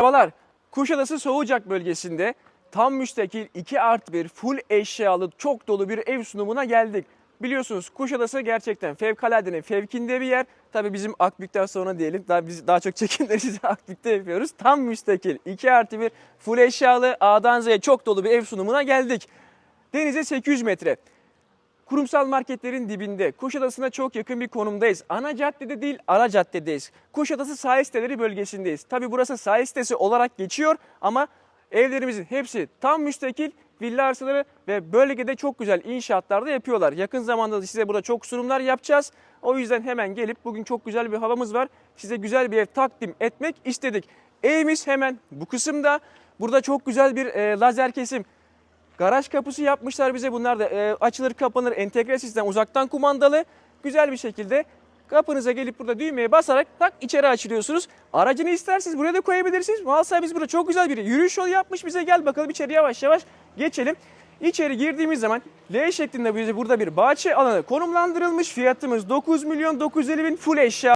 Merhabalar. Kuşadası Soğucak bölgesinde tam müstakil 2 artı 1 full eşyalı çok dolu bir ev sunumuna geldik. Biliyorsunuz Kuşadası gerçekten fevkaladenin fevkinde bir yer. Tabii bizim Akbük'ten sonra diyelim. Daha biz daha çok çekimleri size Akbük'te yapıyoruz. Tam müstakil 2 artı 1 full eşyalı A'dan Z'ye çok dolu bir ev sunumuna geldik. Denize 800 metre. Kurumsal marketlerin dibinde, Kuşadası'na çok yakın bir konumdayız. Ana caddede değil, ara caddedeyiz. Kuşadası sahil siteleri bölgesindeyiz. Tabi burası sahil sitesi olarak geçiyor ama evlerimizin hepsi tam müstakil villa arsaları ve bölgede çok güzel inşaatlarda yapıyorlar. Yakın zamanda da size burada çok sunumlar yapacağız. O yüzden hemen gelip bugün çok güzel bir havamız var. Size güzel bir ev takdim etmek istedik. Evimiz hemen bu kısımda. Burada çok güzel bir e, lazer kesim Garaj kapısı yapmışlar bize. Bunlar da e, açılır kapanır entegre sistem uzaktan kumandalı. Güzel bir şekilde kapınıza gelip burada düğmeye basarak tak içeri açılıyorsunuz. Aracını isterseniz buraya da koyabilirsiniz. Mal sahibimiz burada çok güzel bir yürüyüş yolu yapmış bize. Gel bakalım içeri yavaş yavaş geçelim. İçeri girdiğimiz zaman L şeklinde bize burada bir bahçe alanı konumlandırılmış. Fiyatımız 9 milyon 950 bin full eşya.